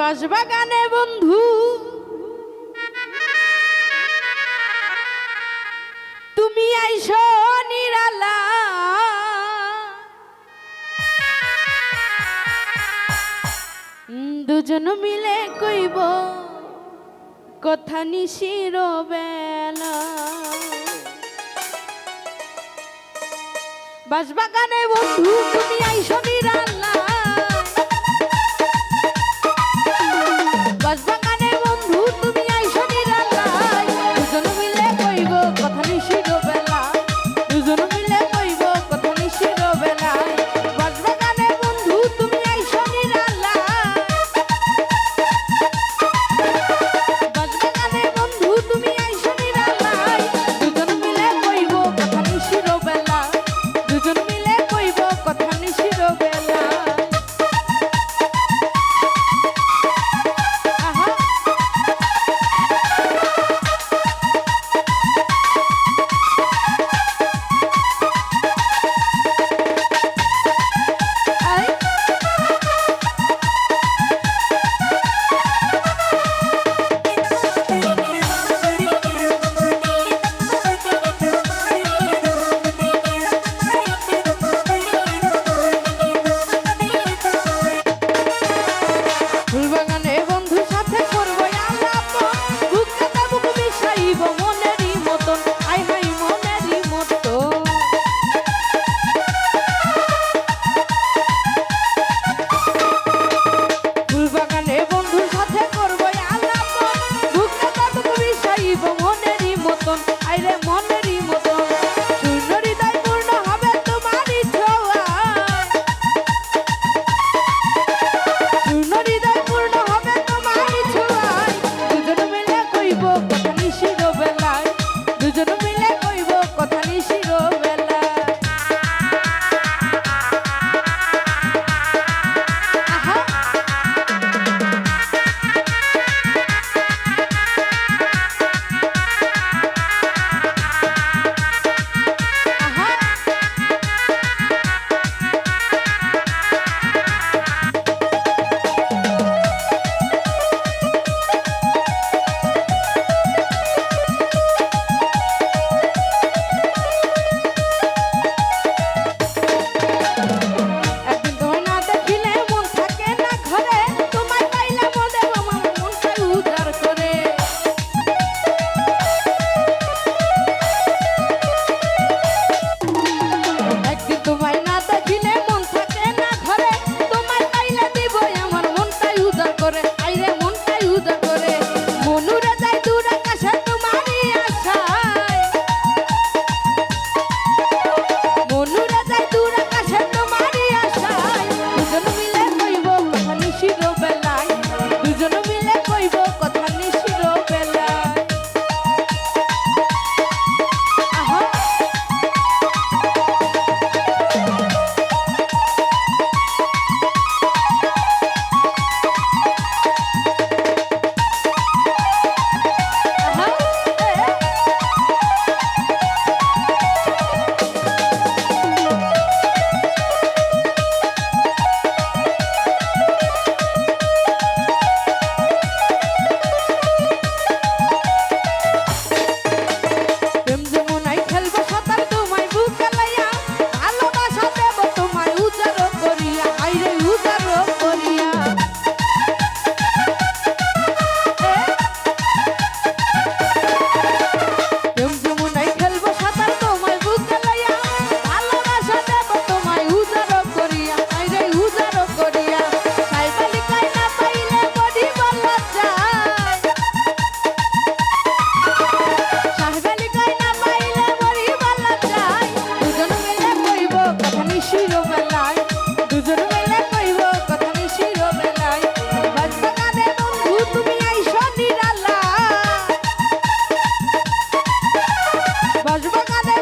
বাসবাগানে বন্ধু। তুমি আইসো নিরালা। দুজন মিলে কইব কথা নিশির বেলা বাসবাগানে বন্ধু, তুমি আইসো নিরালা। de mono. Tengah.